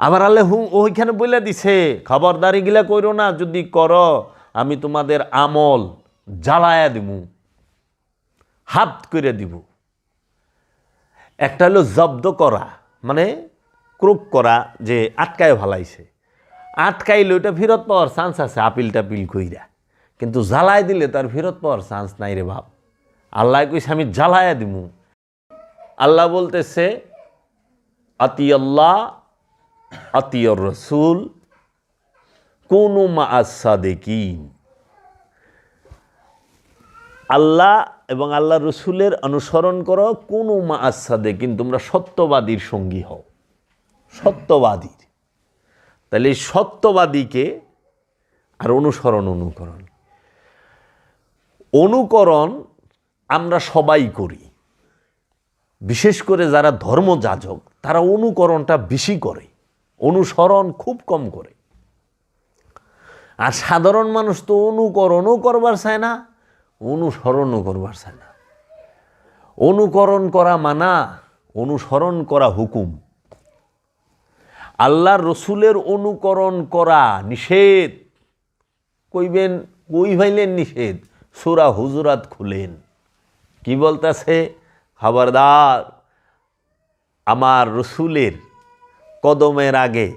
আবার আল্লাহ হু ওইখানে বলে দিছে, খবরদারি গিলা কইরো না, যদি কর, আমি তোমাদের আমল জ্বালায়া দিব হাত করে দিব একটা হলো জব্দ করা মানে ক্রুপ করা, যে আটকায় ভালাইছে আটকাইলে ওইটা ফেরত পাওয়ার চান্স আছে, আপিল টাপিল কইরা। কিন্তু জ্বালায় দিলে তার ফেরত পাওয়ার চান্স নাই রে বাপ। আল্লাহ কইছে, আমি জ্বালায়া দিমু। আল্লাহ বলতেছে, আতি আল্লাহ আতিয়র রসুল কোন মা আসাদেকিন আল্লাহ এবং আল্লাহ রসুলের অনুসরণ করো, কোন মা আসাদেকিন তোমরা সত্যবাদীর সঙ্গী হও। সত্যবাদীর তাহলে সত্যবাদীকে আর অনুসরণ, অনুকরণ। অনুকরণ আমরা সবাই করি। বিশেষ করে যারা ধর্মযাজক, তারা অনুকরণটা বেশি করে। অনুসরণ খুব কম করে। আর সাধারণ মানুষ তো অনুকরণও করবার চায় না, অনুসরণও করবার চায় না। অনুকরণ করা মানা, অনুসরণ করা হুকুম। আল্লাহর রসুলের অনুকরণ করা নিষেধ। কইবেন, কই ভাইলেন নিষেধ? সুরা হুজুরাত খুলেন। কি বলতেছে? খবরদার, আমার রসুলের কদমের আগে,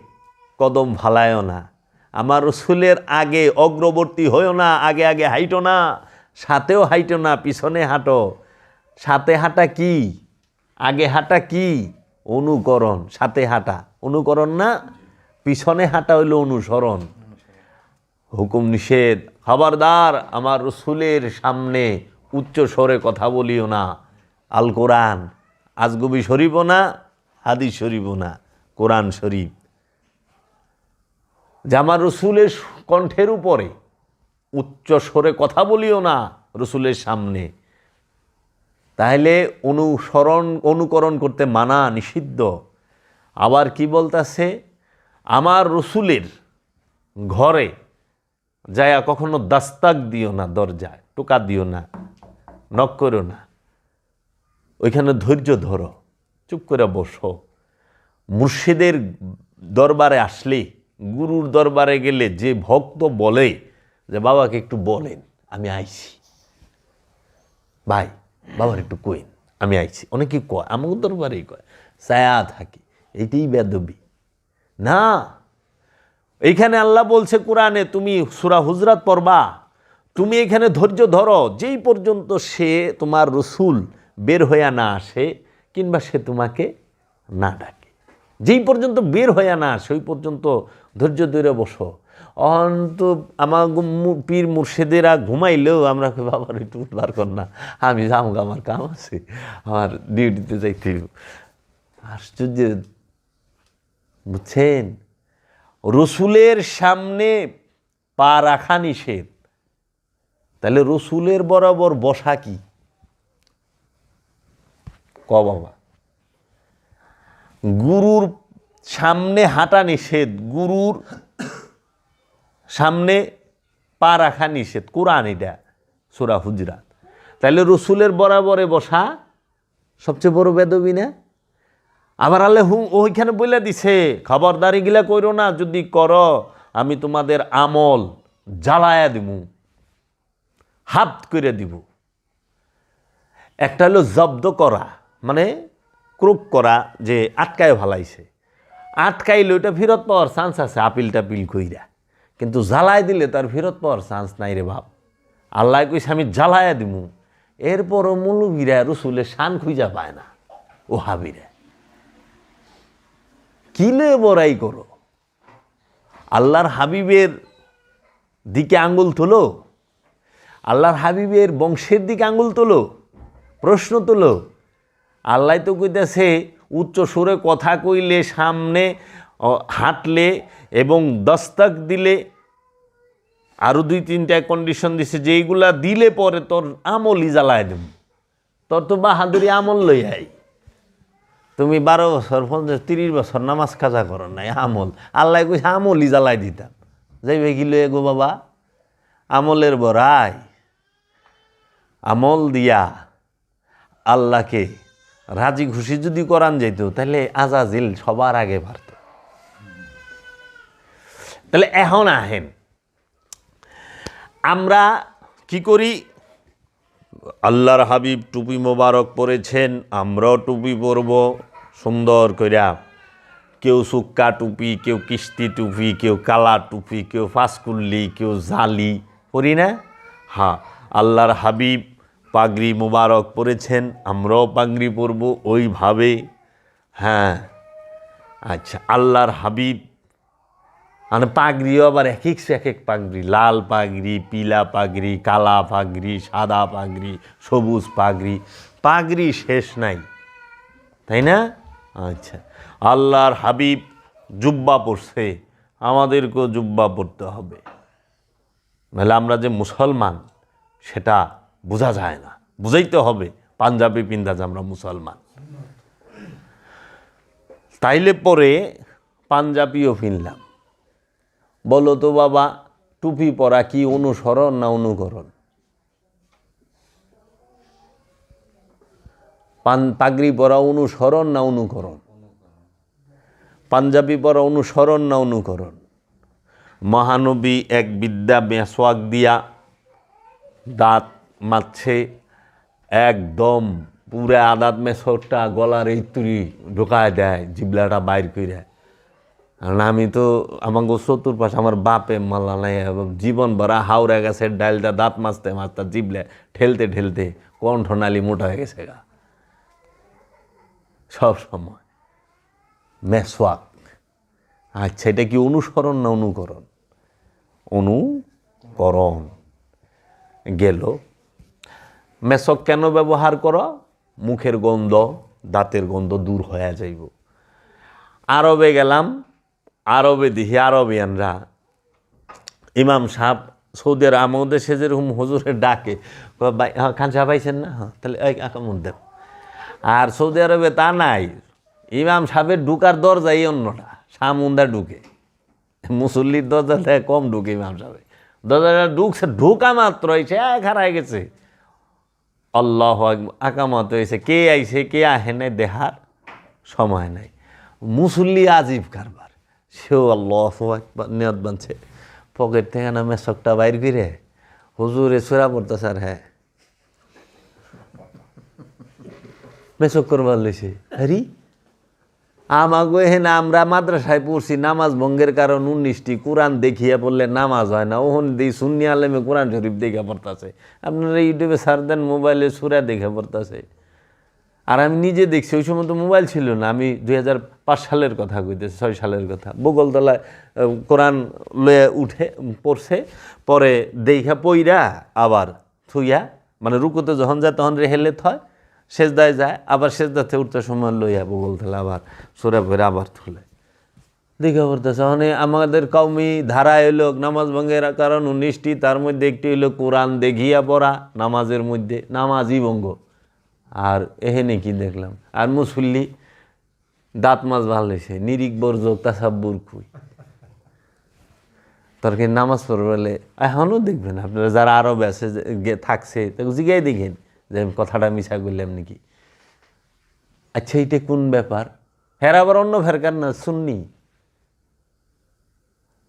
কদম ভালায়ও না। আমার রসুলের আগে অগ্রবর্তী হয়েও না, আগে আগে হাইটো না, সাথেও হাইটো না, পিছনে হাঁটো। সাথে হাঁটা কি? আগে হাঁটা কি? অনুকরণ, সাথে হাঁটা। অনুকরণ না, পিছনে হাঁটা হইল অনুসরণ। হুকুম নিষেধ। খবরদার, আমার রসুলের সামনে উচ্চ স্বরে কথা বলিও না। আল কোরআন, আজগবি শরীফও না, হাদিস শরীফও না। কোরআন শরীফ। যে আমার রসুলের কণ্ঠের উপরে উচ্চ স্বরে কথা বলিও না রসুলের সামনে। তাহলে অনুসরণ, অনুকরণ করতে মানা নিষিদ্ধ। আবার কি বলতাছে? আমার রসুলের ঘরে যায়া কখনো দাস্তাক দিও না, দরজায় টোকা দিও না, নক করো না। ওইখানে ধৈর্য ধরো, চুপ করে বসো। মুর্শিদের দরবারে আসলে, গুরুর দরবারে গেলে যে ভক্ত বলে যে, বাবাকে একটু বলেন, আমি আইছি। ভাই, বাবার একটু কইন, আমি আইছি। অনেকে কয় আমার দরবারেই কয়। ছায়া থাকি এইটাই বেদবি। না, এইখানে আল্লাহ বলছে কোরআনে, তুমি সুরা হুজরাত পড়বা, তুমি এখানে ধৈর্য ধরো, যেই পর্যন্ত সে তোমার রসুল বের হইয়া না আসে, কিংবা সে তোমাকে না ডাকে। যেই পর্যন্ত বের হইয়া না সেই পর্যন্ত ধৈর্য ধরে বসো। অন্ত আমার পীর মুর্শেদেরা ঘুমাইলেও আমরা বাবার একটু উঠবার কর না। আমি যাব আমার কাম আছে। আমার ডিউটিতে যাইতে। আশ্চর্য। বুঝছেন? রসুলের সামনে পা রাখা নিষেধ। তাহলে রসুলের বরাবর বসা কি? ক বাবা? গুরুর সামনে হাঁটা নিষেধ, গুরুর সামনে পা রাখা নিষেধ। কোরআন এটা, সুরা হুজরাত। তাহলে রসুলের বরাবরে বসা সবচেয়ে বড় বেদবি না? আবার আল্লাহ হু ওইখানে বলে দিছে, খবরদারি গিলা কইরো না, যদি কর, আমি তোমাদের আমল জ্বালায়া দিব হাত করে দিব একটা হলো জব্দ করা মানে ক্রুপ করা যে আটকায় ভালাইছে। আটকাইলে ওইটা ফেরত পাওয়ার চান্স আছে আপিল টাপিল কইরা। কিন্তু জ্বালায় দিলে তার ফেরত পাওয়ার চান্স নাই রে বাপ। আল্লাহ কইছে, আমি জ্বালায়া দিমু। এরপরও মুলুবিরা রসুলের শান খুঁজা পায় না। ও হাবিরা কিলে বড়াই করো? আল্লাহর হাবিবের দিকে আঙ্গুল তোলো। আল্লাহর হাবিবের বংশের দিকে আঙ্গুল তোলো। প্রশ্ন তোলো। আল্লাহ তো কইতেছে, উচ্চ সুরে কথা কইলে সামনে হাঁটলে এবং দস্তক দিলে আরও দুই তিনটা কন্ডিশন দিছে যে এইগুলা দিলে পরে তোর আমলই জ্বালায় দেব। তোর তো বাহাদুরি আমল লই আই তুমি বারো বছর, পঞ্চাশ, তিরিশ বছর নামাজ কাজা করো নাই, আমল। আল্লাহ কইছে, আমলই জ্বালাই দিতাম। যাইবে কি লয়ে গো বাবা? আমলের বড়াই। আমল দিয়া আল্লাহকে রাজি খুশি যদি করান যেত তাহলে আজাজিল সবার আগে পারত তাহলে এখন আহেন। আমরা কি করি? আল্লাহর হাবিব টুপি মোবারক পরেছেন, আমরাও টুপি পরব। সুন্দর কইরা কেউ সুক্কা টুপি, কেউ কিস্তি টুপি, কেউ কালা টুপি, কেউ ফাঁসকুল্লি, কেউ জালি পরি না? হ্যাঁ আল্লাহর হাবিব পাগড়ি মোবারক পরেছেন, আমরাও পাগড়ি পরব ওইভাবে। হ্যাঁ আচ্ছা আল্লাহর হাবিব। মানে পাগড়িও আবার এক এক এক এক পাগড়ি, লাল পাগড়ি, পিলা পাগড়ি, কালা পাগড়ি, সাদা পাগড়ি, সবুজ পাগড়ি। পাগড়ি শেষ নাই, তাই না? আচ্ছা আল্লাহর হাবিব জুব্বা পড়ছে আমাদেরকেও জুব্বা পড়তে হবে। নাহলে আমরা যে মুসলমান, সেটা বোঝা যায় না। বুঝাইতে হবে, পাঞ্জাবি পিন্দা যে আমরা মুসলমান। তাইলে পরে পাঞ্জাবিও ফিনলাম বলো তো বাবা, টুপি পরা কি অনুসরণ না অনুকরণ? পান, পাগড়ি পরা অনুসরণ না অনুকরণ? পাঞ্জাবি পরা অনুসরণ না অনুকরণ? মহানবী এক বিদ্যা মেসোয়াক দিয়া দাঁত মারছে, একদম পুরা আদাত মেসরটা গলার এই তুরি ঢোকায় দেয়, জিবলাটা বাইর করে কারণ আমি তো আমার আমাকে চতুর্পাশে আমার বাপে মাল্লা নাই জীবন ভরা হাওড়া গেছে, ডালটা দাঁত মাজতে মাজতে জিবলে ঠেলতে ঠেলতে কণ্ঠনালী মোটা হয়ে গেছে গা। সব সময়। মেসওয়াক। আচ্ছা এটা কি অনুসরণ না অনুকরণ? অনুকরণ। গেল। মেসক কেন ব্যবহার করো? মুখের গন্ধ, দাঁতের গন্ধ দূর হয়ে যাইব। আরবে গেলাম, আরবে দেখি আরবিয়ানরা। ইমাম সাহেব সৌদি আরব আমাদের সে যেরকম হুজুরের ডাকে ভাই হ্যাঁ খান সাহেব পাইছেন না? হ্যাঁ তাহলে আকামুন দেব আর সৌদি আরবে তা নাই। ইমাম সাহেবের ঢুকার দরজা এই অন্যটা, সামুন্দা ঢুকে। মুসল্লির দরজা কম ঢুকে ইমাম সাহেব। দরজাটা ঢুকছে, ঢুকা মাত্র এসে এক হারায় গেছে। আল্লাহ আকামত হয়েছে। কে আইছে, কে আহে নাই দেহার সময় নাই। মুসল্লি আজিব কারবার। সেও আল্লাহ একবার নিয়ত বানছে। পকেট থেকে না মেসকটা বাইর ফিরে হুজুরে সোরা পড়তে স্যার হ্যাঁ। মেসক করবার লইছে হরি আমাগো এখানে আমরা মাদ্রাসায় পড়ছি, নামাজ ভঙ্গের কারণ উনিশটি কোরআন দেখিয়া বললে নামাজ হয় না। ওহন দিই সুন্নি আলেমে কোরআন শরীফ দেখে পড়তেছে। আপনারা ইউটিউবে সার দেন, মোবাইলে সুরা দেখে পড়তেছে। আর আমি নিজে দেখছি, ওই সময় তো মোবাইল ছিল না। আমি দুই হাজার পাঁচ সালের কথা কইতেছি, ছয় সালের কথা। বগলতলায় কোরআন লয়ে উঠে, পড়ছে। পরে দেখা পইরা আবার থুইয়া মানে রুকুতে যখন যায় তখন রেহেলে থয় সেজদায় যায়, আবার সেজদাতে উঠতে সময় লইয়া বগলতলা আবার সোরা ভরে আবার তুলে। দেখা পড়তেছে মানে আমাদের কৌমি ধারা এলো নামাজ ভঙ্গের কারণ উনিশটি, তার মধ্যে একটি হইল কোরআন দেখিয়া পড়া, নামাজের মধ্যে নামাজই ভঙ্গ। আর এহেনে কি দেখলাম? আর মুসল্লি দাঁত মাছ ভালো হয়েছে নিরিক বর্জক তাসাব্বুর খুই তোর নামাজ পড়বে এখনও দেখবেন আপনারা, যারা আরও বেসে থাকছে, তাকে জিগাই দেখেন। যে আমি কথাটা মিশা করলাম নাকি? আচ্ছা এইটা কোন ব্যাপার? হের আবার অন্য ফেরকার না শুননি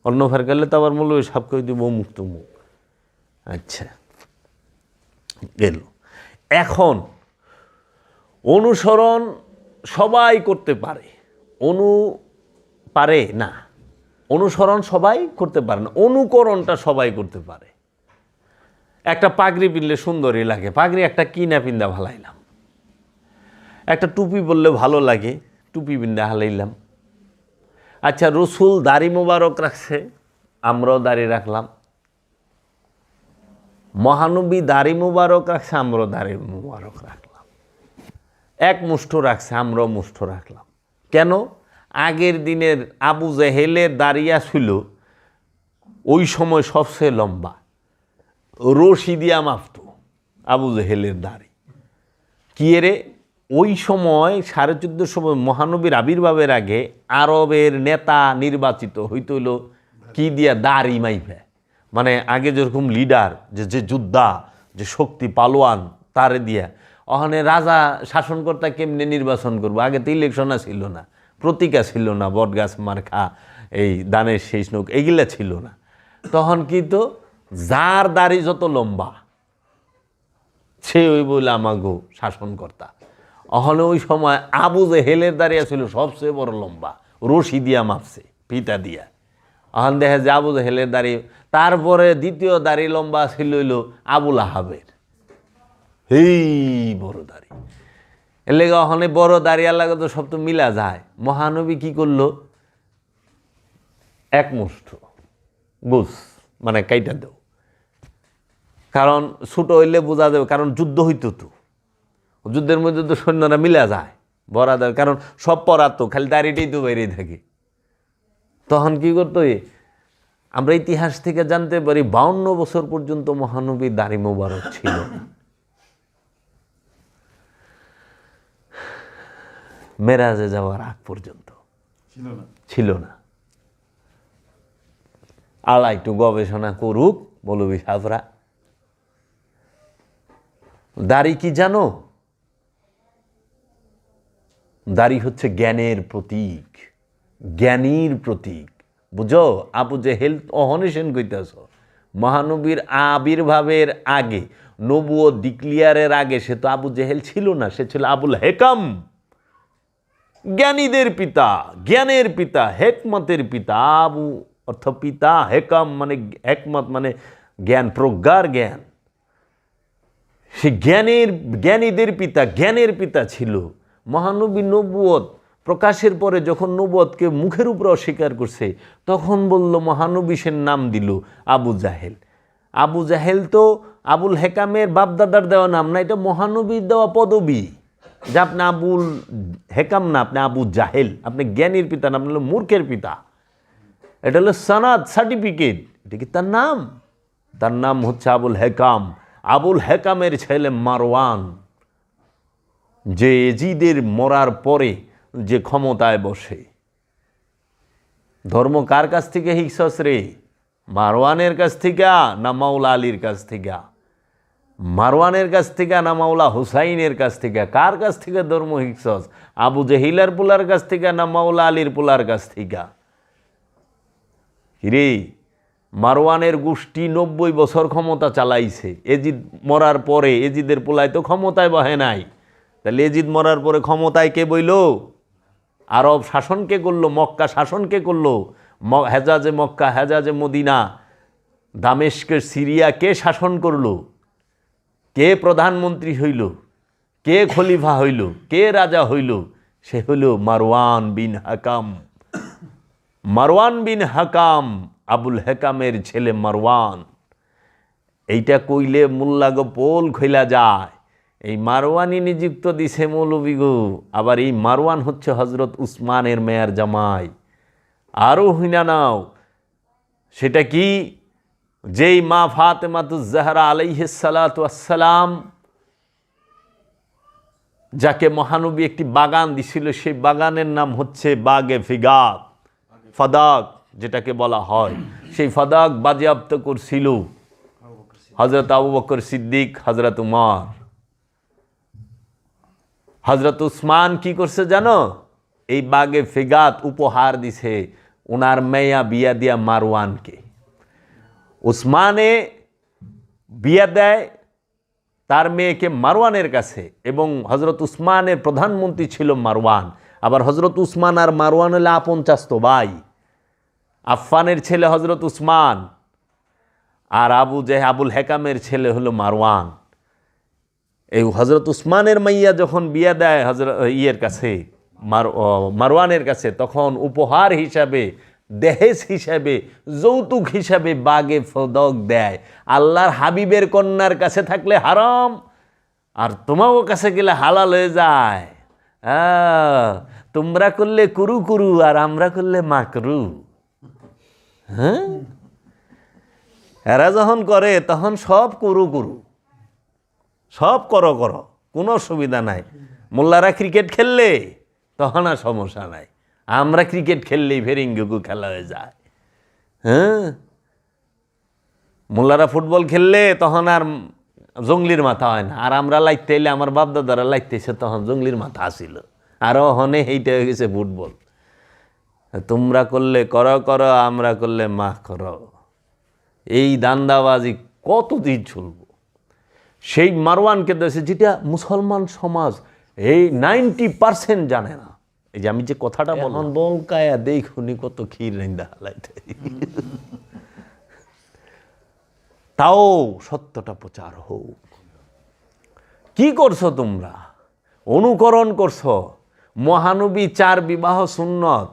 অন্য ফেরকারলে তো আবার মূল্য সব কই দিব মুখ তো মুখ আচ্ছা গেল। এখন অনুসরণ সবাই করতে পারে। অনু পারে না। অনুসরণ সবাই করতে পারে না। অনুকরণটা সবাই করতে পারে। একটা পাগড়ি পিনলে সুন্দরই লাগে। পাগড়ি একটা কিনা পিন্দা ভালাইলাম একটা টুপি বললে ভালো লাগে, টুপি পিন্দা হালাইলাম। আচ্ছা রসুল দাড়ি মোবারক রাখছে, আমরাও দাড়ি রাখলাম। মহানবী দাড়ি মোবারক রাখছে, আমরাও দাড়ি মোবারক রাখলাম। এক মুষ্ঠ রাখছে, আমরাও মুষ্ঠ রাখলাম। কেন? আগের দিনের আবু জেহেলের দাঁড়িয়া ছিল ওই সময় সবচেয়ে লম্বা। রশি দিয়া মাপত আবু জেহেলের দাড়ি। কি রে ওই সময়, সাড়ে সময় মহানবীর আবির্ভাবের আগে আরবের নেতা নির্বাচিত হইতে হইল কি দিয়া দাড়ি মাইফে। মানে আগে যেরকম লিডার যে যে যোদ্ধা, যে শক্তি, পালোয়ান, তারে দিয়া। ওখানে রাজা শাসনকর্তা কেমনে নির্বাচন করব? আগে তো ইলেকশন ছিল না, প্রতিকা ছিল না, বটগাছ, মার্খা, এই দানের শেষ নোক, এগুলা ছিল না। তখন কিন্তু যার দাড়ি যত লম্বা, সে ওই বলে আমাগো শাসনকর্তা। অহলে ওই সময় আবু জেহেলের দাঁড়িয়ে ছিল সবচেয়ে বড় লম্বা, রশি দিয়া মাপছে, ফিতা দিয়া। অহন দেখে যে আবু জেহেলের দাড়ি, তারপরে দ্বিতীয় দাড়ি লম্বা ছিল হইল আবুল আহাবের এই বড় দাড়ি। এর লেগে অহনে বড় দাড়ি আল্লাহ তো সব তো মিলা যায়। মহানবী কি করল? এক মুষ্ঠ বুঝ মানে কাইটা দেও। কারণ ছোট হইলে বোঝা যাবে কারণ যুদ্ধ হইতো তো। যুদ্ধের মধ্যে তো সৈন্যরা মিলা যায় বরাদার কারণ সব পরাত তো খালি দাড়িটাই তো বেরিয়ে থাকে। তখন কি করতো? আমরা ইতিহাস থেকে জানতে পারি বাউন্ন বছর পর্যন্ত মহানবী দাড়ি মোবারক ছিল। না। মেরাজে যাওয়ার আগ পর্যন্ত। ছিল না। ছিল না। আল্লাহ একটু গবেষণা করুক বলবি সাহরা দাড়ি কি জানো? দাড়ি হচ্ছে জ্ঞানের প্রতীক, জ্ঞানীর প্রতীক। বুঝো? আপু যে হেলথ অহনেশন কইতেছ, মহানবীর আবির্ভাবের আগে নবুয় ডিক্লিয়ারের আগে, সে তো আবু জেহেল ছিল না, সে ছিল আবুল হেকাম। জ্ঞানীদের পিতা, জ্ঞানের পিতা, হেকমতের পিতা আবু অর্থ পিতা, হেকাম মানে হেকমত মানে জ্ঞান, প্রজ্ঞার জ্ঞান। সে জ্ঞানের, জ্ঞানীদের পিতা, জ্ঞানের পিতা ছিল। মহানবী নবুয়ত প্রকাশের পরে যখন নবুয়তকে মুখের উপর অস্বীকার করছে, তখন বলল, মহানবী নাম দিল, আবু জাহেল। আবু জাহেল তো আবুল হেকামের বাপদাদার দেওয়া নাম না, এটা মহানবীর দেওয়া পদবী। যে আপনি আবুল হেকাম না, আপনি আবু জাহেল, আপনি জ্ঞানীর পিতা না, আপনি হলো মূর্খের পিতা। এটা হলো সনাদ সার্টিফিকেট, এটা কি তার নাম? তার নাম হচ্ছে আবুল হেকাম। আবুল হেকামের ছেলে মারওয়ান, যে এজিদের মরার পরে যে ক্ষমতায় বসে। ধর্ম কার কাছ থেকে হিকসস রে? মারওয়ানের কাছ থেকে, না মাওলা আলীর কাছ থেকে? মারওয়ানের কাছ থেকে, না মাওলা হুসাইনের কাছ থেকে? কার কাছ থেকে ধর্ম হিকসস আবু জেহিলার পোলার কাছ থেকে, না মাওলা আলীর পোলার কাছ থেকে? কিরে মারওয়ানের গোষ্ঠী নব্বই বছর ক্ষমতা চালাইছে। এজিদ মরার পরে এজিদের পোলায় তো ক্ষমতায় বহে নাই। তাহলে এজিদ মরার পরে ক্ষমতায় কে বইল? আরব শাসন কে করল? মক্কা শাসন কে করল? হেজাজে মক্কা, হেজাজে মদিনা দামেশকের সিরিয়া কে শাসন করল? কে প্রধানমন্ত্রী হইল? কে খলিফা হইল? কে রাজা হইল? সে হইল মারওয়ান বিন হাকাম। মারওয়ান বিন হাকাম আবুল হেকামের ছেলে মারওয়ান। এইটা কইলে মুল্লাগ পোল খইলা যায়। এই মারওয়ানই নিযুক্ত দিছে মৌলবিগু আবার এই মারওয়ান হচ্ছে হজরত উসমানের মেয়ার জামাই। আরও হইনা নাও। সেটা কি? যেই মা ফাতেমাতুজাহরা আলাইহিসালাম যাকে মহানবী একটি বাগান দিছিল, সেই বাগানের নাম হচ্ছে বাগে ফিগাত, ফাদাক। যেটাকে বলা হয়, সেই ফাদাক বাজেয়াপ্ত করছিল হজরত আবু বকর সিদ্দিক হজরত উমার। হজরত উসমান কি করছে জানো? এই বাগে ফিগাত উপহার দিছে ওনার মেয়া বিয়া দিয়া মারওয়ানকে। উসমানে বিয়া দেয় তার মেয়েকে মারওয়ানের কাছে এবং হজরত উসমানের প্রধানমন্ত্রী ছিল মারওয়ান। আবার হজরত উসমান আর মারওয়ান হলে আপন চাস্ত ভাই। আফফানের ছেলে হজরত উসমান আর আবু জে আবুল হেকামের ছেলে হলো মারওয়ান। এই হজরত উসমানের মাইয়া যখন বিয়া দেয় হজরত ইয়ের কাছে, মার মারওয়ানের কাছে, তখন উপহার হিসাবে, দেহেজ হিসাবে, যৌতুক হিসাবে বাগে ফদক দেয়। আল্লাহর হাবিবের কন্যার কাছে থাকলে হারাম, আর তোমাও কাছে গেলে হালাল হয়ে যায়। তোমরা করলে কুরু কুরু আর আমরা করলে মাকরু। হ্যাঁ? এরা যখন করে, তখন সব করু করু। সব করো করো, কোনো অসুবিধা নাই। মোল্লারা ক্রিকেট খেললে, তখন আর সমস্যা নাই। আমরা ক্রিকেট খেললেই ফেরিঙ্গুকু খেলা হয়ে যায়। হ্যাঁ? মোল্লারা ফুটবল খেললে, তখন আর জঙ্গলির মাথা হয় না। আর আমরা লাইতে এলে, আমার বাপদাদারা লাইতেছে তখন জঙ্গলির মাথা আসিল আর হনে এইটা হয়ে গেছে ফুটবল। তোমরা করলে করো করো আমরা করলে মাহ করো। এই দান্দাবাজি কতদিন চলব? সেই মারওয়ানকে দেশে যেটা মুসলমান সমাজ এই নাইনটি পার্সেন্ট জানে না। এই যে আমি যে কথাটা বললাম। বলকায়া দেখুনি কত ক্ষীর রেন্দা হালাইতে। তাও সত্যটা প্রচার হোক। কি করছ তোমরা? অনুকরণ করছ? মহানবী চার বিবাহ সুন্নত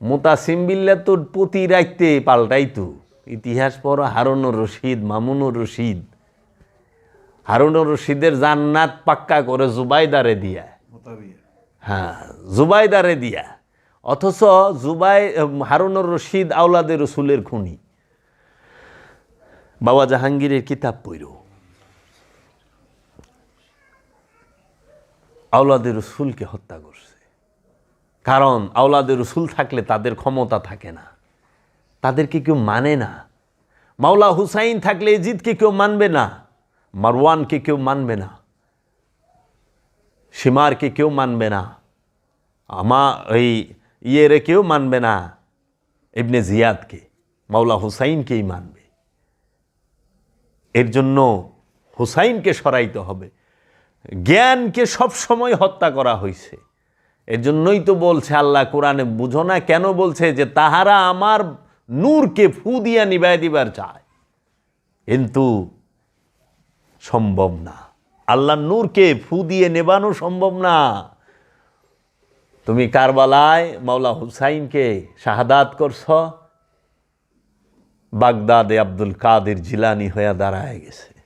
মোতাসিম বিল্লা তো প্রতি রাখতে পাল্টাই তো। ইতিহাস পড়ো হারুনুর রশিদ মামুনুর রশিদ। হারুনুর রশিদের জান্নাত পাক্কা করে জুবাইদারে দিয়া। হ্যাঁ জুবাইদারে দিয়া। অথচ জুবাই হারুনুর রশিদ আওলাদের রসুলের খুনি। বাবা জাহাঙ্গীরের কিতাব পড়ল আওলাদের রসুলকে হত্যা করছে। কারণ আওলাদের রসুল থাকলে তাদের ক্ষমতা থাকে না। তাদেরকে কেউ মানে না। মাওলা হুসাইন থাকলে এজিদকে কেউ মানবে না। মারওয়ানকে কেউ মানবে না। সীমারকে কেউ মানবে না। আমা এই ইয়েরে কেউ মানবে না। ইবনে জিয়াদকে, মাওলা হুসাইনকেই মানবে। এর জন্য হুসাইনকে সরাইতে হবে। জ্ঞানকে সব সময় হত্যা করা হয়েছে এর জন্যই তো বলছে আল্লাহ কোরআনে, বুঝো না কেন বলছে যে তাহারা আমার নূরকে ফু দিয়া নিবাই দিবার চায়। কিন্তু সম্ভব না। আল্লাহ নূরকে ফু দিয়ে নেবানো সম্ভব না। তুমি কারবালায় মাওলা হুসাইনকে শাহাদাত করছ, বাগদাদে আব্দুল কাদের জিলানি হয়ে দাঁড়ায় গেছে।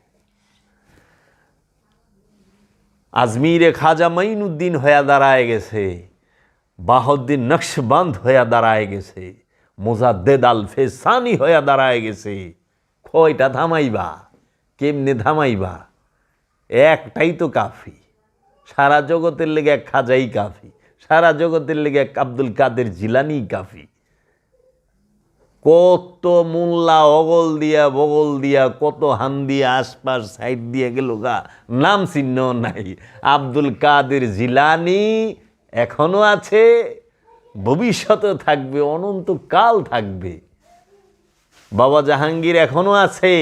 আজমিরে খাজা মাইনুদ্দিন হয়ে দাঁড়ায় গেছে, বাহদ্দিন নকশবন্দ হয়ে দাঁড়ায় গেছে, মোজাদ্দেদ আল ফেসানি হয়ে দাঁড়ায় গেছে। কয়টা থামাইবা কেমনে থামাইবা একটাই তো কাফি। সারা জগতের লেগে এক খাজাই কাফি। সারা জগতের লেগে এক আব্দুল কাদের জিলানি কাফি। কত মোল্লা অগল দিয়া বগল দিয়া, কত হান দিয়া আশপাশ সাইড দিয়ে গেল গা, নাম চিহ্ন নাই। আব্দুল কাদের জিলানি এখনও আছে, ভবিষ্যতে থাকবে অনন্ত কাল থাকবে। বাবা জাহাঙ্গীর এখনও আছে,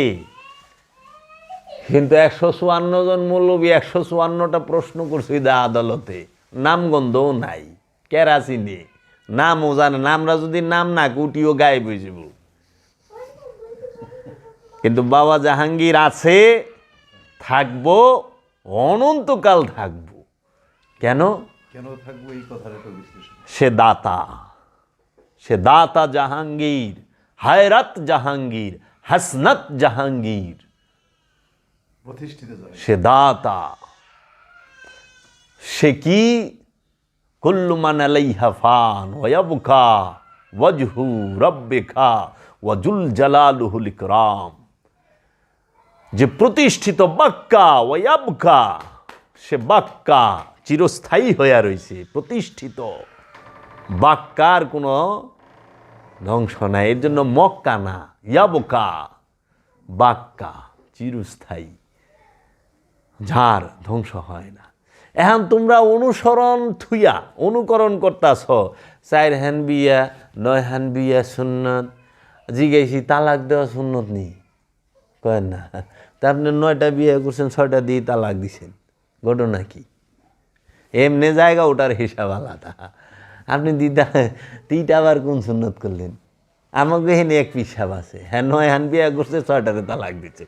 কিন্তু একশো চুয়ান্ন জন মৌলবী একশো চুয়ান্নটা প্রশ্ন করছে দা আদালতে। নামগন্ধও নাই কেরাসিনে নামও জানে না আমরা যদি নাম না কুটিও গায়েব হয়ে যাব। কিন্তু বাবা জাহাঙ্গীর আছে থাকব অনন্তকাল থাকব। কেন? কেন থাকব এই বিশ্লেষণ। সে দাতা। সে দাতা জাহাঙ্গীর হায়রাত জাহাঙ্গীর হাসনাত জাহাঙ্গীর। প্রতিষ্ঠিত সে দাতা। সে কি? যে প্রতিষ্ঠিত বাক্কা ওয়াবকা, সে বাক্কা চিরস্থায়ী হইয়া রয়েছে প্রতিষ্ঠিত। বাক্কার কোনো ধ্বংস নাই, এর জন্য মক্কা না, ইয়াবকা, বাক্কা চিরস্থায়ী। যার ধ্বংস হয় না। এখন তোমরা অনুসরণ থুইয়া অনুকরণ করতাছ। চার হ্যান বিয়া নয় হ্যান বিয়া সুন্নত। জিজ্ঞাসি তালাক দেওয়া সুন্নত নি কয়েন না। তা আপনি নয়টা বিয়ে করছেন ছয়টা দিয়ে তালাক দিছেন। ঘটনা কি? এমনি জায়গা ওটার হিসাব আলাদা। আপনি দিদা তিনটা আবার কোন সুন্নত করলেন? আমাকে এখানে এক পিসাব আছে। হ্যাঁ নয় হান বিয়া করছে ছয়টারে তালাক দিচ্ছে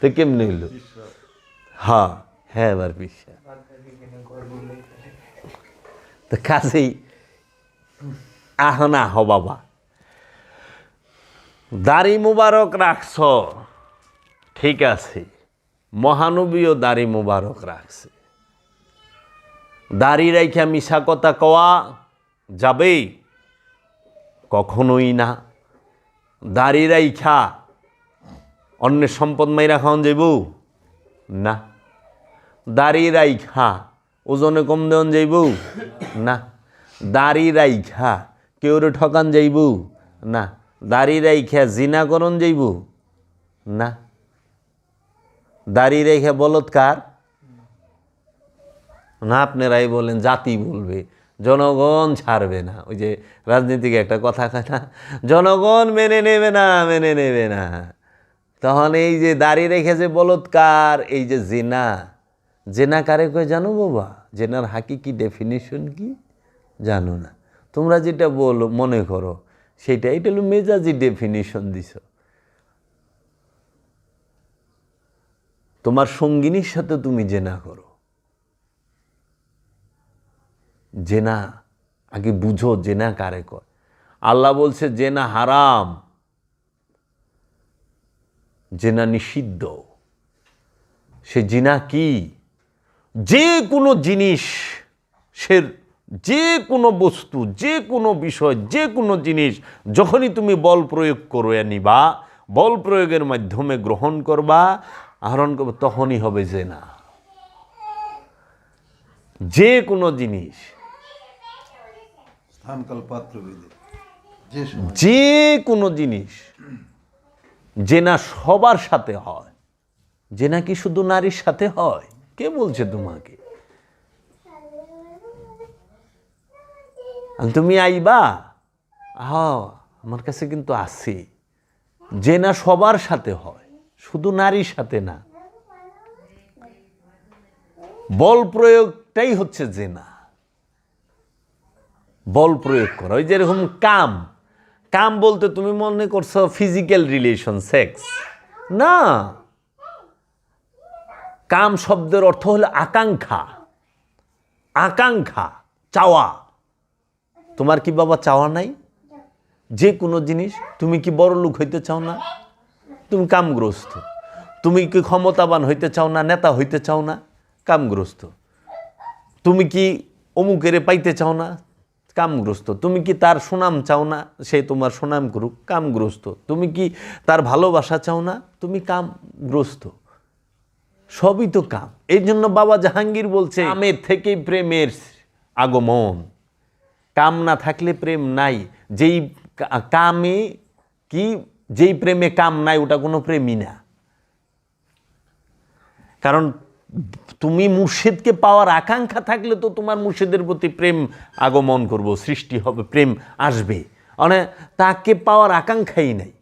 তো কেমনি হইল? হ্যাঁ। হ্যাঁ এবার বিশ্বাস তো কাছেই আহ না হ বাবা। দাড়ি মুবারক রাখছ। ঠিক আছে। মহানবীও দাড়ি মুবারক রাখছে। দাড়ি রাইখা মিশা কথা কওয়া যাবে কখনোই না। দাড়ি রাইখা অন্যের সম্পদ মাইরা খাওয়ান যাইব? না। দাড়ি রাইখা ওজনে কম দেওয়ান যাইব? না। দাড়ি রাইখা কেউরে ঠকান যাইব? না। দাড়ি রাইখা জিনা করন যাইব? না। দাড়ি রেখে বলৎকার। না আপনারাই বলেন, জাতি বলবে। জনগণ ছাড়বে না। ওই যে রাজনীতিকে একটা কথা কয় না, জনগণ মেনে নেবে না, মেনে নেবে না। তখন এই যে দাড়ি রেখেছে বলৎকার, এই যে জেনা জেনা কারে কয় জানো বাবা? জেনার হাকি ডেফিনিশন কি? জানো না। তোমরা যেটা বলো, মনে করো সেটা এটা হলো মেজাজি ডেফিনিশন দিছ। তোমার সঙ্গিনীর সাথে তুমি জেনা করো। জেনা, আগে বুঝো জেনা কারে কয়। আল্লাহ বলছে, জেনা হারাম। জেনা নিষিদ্ধ। সে জিনা কি? যে কোনো জিনিস সে যে কোনো বস্তু যে কোনো বিষয় যে কোনো জিনিস যখনই তুমি বল প্রয়োগ করে নিবা বল প্রয়োগের মাধ্যমে গ্রহণ করবা আহরণ করবে তখনই হবে যে না যে কোনো জিনিস। যে কোনো জিনিস যে না সবার সাথে হয়। যে নাকি শুধু নারীর সাথে হয়? কে বলছে তোমাকে? তুমি আইবা? আমার কাছে কিন্তু আছে। যে না সবার সাথে হয়, শুধু নারীর সাথে না। বল প্রয়োগটাই হচ্ছে জেনা বল প্রয়োগ করা। ওই যেরকম কাম। কাম বলতে তুমি মনে করছ ফিজিক্যাল রিলেশন সেক্স না। কাম শব্দের অর্থ হলো আকাঙ্ক্ষা। আকাঙ্ক্ষা, চাওয়া। তোমার কি বাবা চাওয়া নাই? যে কোনো জিনিস, তুমি কি বড় লোক হইতে চাও না? তুমি কামগ্রস্ত। তুমি কি ক্ষমতাবান হইতে চাও না, নেতা হইতে চাও না? কামগ্রস্ত। তুমি কি অমুকেরে পাইতে চাও না? কামগ্রস্ত। তুমি কি তার সুনাম চাও না? সে তোমার সুনাম করুক, কামগ্রস্ত। তুমি কি তার ভালোবাসা চাও না? তুমি কামগ্রস্ত। সবই তো কাম। এই জন্য বাবা জাহাঙ্গীর বলছে, কামের থেকেই প্রেমের আগমন। কাম না থাকলে প্রেম নাই। যেই কামে কি, যেই প্রেমে কাম নাই, ওটা কোনো প্রেমই না। কারণ তুমি মুর্শিদকে পাওয়ার আকাঙ্ক্ষা থাকলে তো তোমার মুর্শিদের প্রতি প্রেম আগমন করব, সৃষ্টি হবে, প্রেম আসবে। মানে তাকে পাওয়ার আকাঙ্ক্ষাই নাই।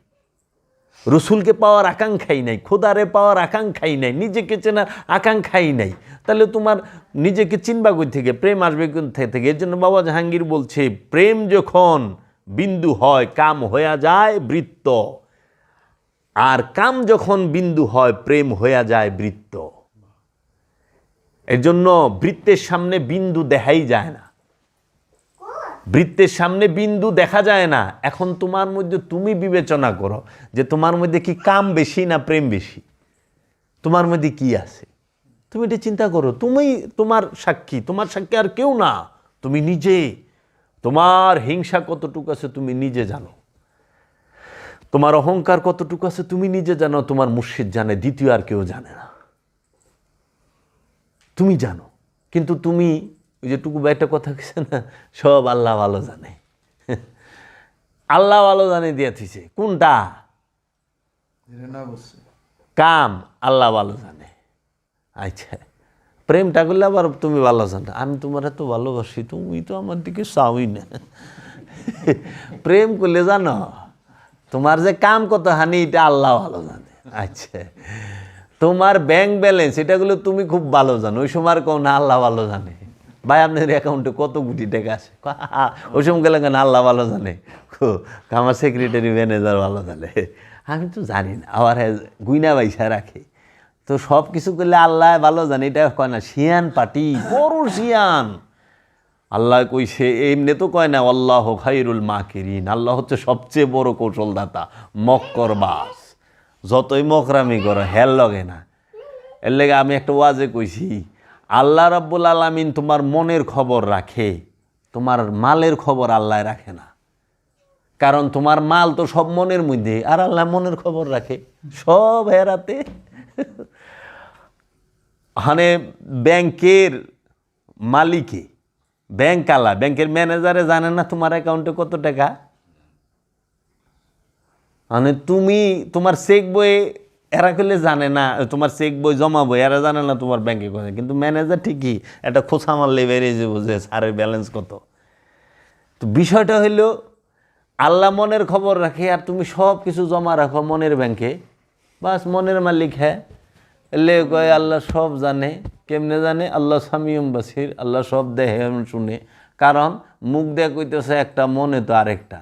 রসুলকে পাওয়ার আকাঙ্ক্ষাই নাই, খোদারে পাওয়ার আকাঙ্ক্ষাই নাই, নিজেকে চেনার আকাঙ্ক্ষাই নাই। তাহলে তোমার নিজেকে চিনবা কই থেকে? প্রেম আসবে থেকে? এর জন্য বাবা জাহাঙ্গীর বলছে, প্রেম যখন বিন্দু হয়, কাম হয়ে যায় বৃত্ত। আর কাম যখন বিন্দু হয়, প্রেম হয়ে যায় বৃত্ত। এর জন্য বৃত্তের সামনে বিন্দু দেখাই যায় না। বৃত্তের সামনে বিন্দু দেখা যায় না। এখন তোমার মধ্যে তুমি বিবেচনা করো যে তোমার মধ্যে কি কাম বেশি না প্রেম বেশি? তোমার মধ্যে কি আছে? তুমি এটা চিন্তা করো। তুমি তোমার সাক্ষী তোমার সাক্ষী আর কেউ না। তুমি নিজে। তোমার হিংসা কতটুকু আছে তুমি নিজে জানো। তোমার অহংকার কতটুকু আছে তুমি নিজে জানো। তোমার মুর্শিদ জানে, দ্বিতীয় আর কেউ জানে না। তুমি জানো। কিন্তু তুমি ওই যে টুকু একটা কথা কিছু না সব আল্লাহ ভালো জানে। আল্লাহ ভালো জানে দিয়ে থিছে কোনটা? কাম আল্লাহ ভালো জানে। আচ্ছা প্রেমটা করলে আবার তুমি ভালো জানো। আমি তোমার এত ভালোবাসি তুমি তো আমার দিকে চাওই না। প্রেম করলে জানো তোমার যে কাম কত হানি এটা আল্লাহ ভালো জানে। আচ্ছা তোমার ব্যাংক ব্যালেন্স এটাগুলো তুমি খুব ভালো জানো। ওই সময় আর কও না আল্লাহ ভালো জানে। ভাই আপনার অ্যাকাউন্টে কত কোটি টাকা আছে? ওই সময় গেলে কেন আল্লাহ ভালো জানে। আমার সেক্রেটারি ম্যানেজার ভালো জানে। আমি তো জানি না আবার হ্যাঁ, গুইনা বাইসা রাখে। তো সব কিছু করলে আল্লাহ ভালো জানে এটা কয় না শিয়ান পার্টি বড় শিয়ান। আল্লাহ কইছে এমনি তো কয় না আল্লাহ খাইরুল মাকিরিন আল্লাহ হচ্ছে সবচেয়ে বড় কৌশলদাতা মক্কর বাস। যতই মকরামি করো হেল লগে না। এর লেগে আমি একটা ওয়াজে কইছি আল্লাহ রাব্বুল আলামিন তোমার মনের খবর রাখে, তোমার মালের খবর আল্লাহ রাখে না। কারণ তোমার মাল তো সব মনের মধ্যে, আর আল্লাহ মনের খবর রাখে সব হেরাতে। মানে ব্যাংকের মালিকে ব্যাংক আলা ব্যাংকের ম্যানেজারে জানে না তোমার অ্যাকাউন্টে কত টাকা? মানে তুমি তোমার চেক বইয়ে এরা করলে জানে না, তোমার চেক বই জমাবো এরা জানে না তোমার ব্যাংকে কত কিন্তু ম্যানেজার ঠিকই, একটা খোঁচা মারলে বেরিয়ে যাব যে স্যারের ব্যালেন্স কত। তো বিষয়টা হইল, আল্লাহ মনের খবর রাখে আর তুমি সব কিছু জমা রাখো মনের ব্যাংকে বাস মনের মালিক হ্যাঁ। এলে কয়, আল্লাহ সব জানে, কেমনে জানে? আল্লাহ সামিয়ম বাসির, আল্লাহ সব দেহে শুনে। কারণ মুখ দিয়ে কইতেছে একটা, মনে তো আরেকটা।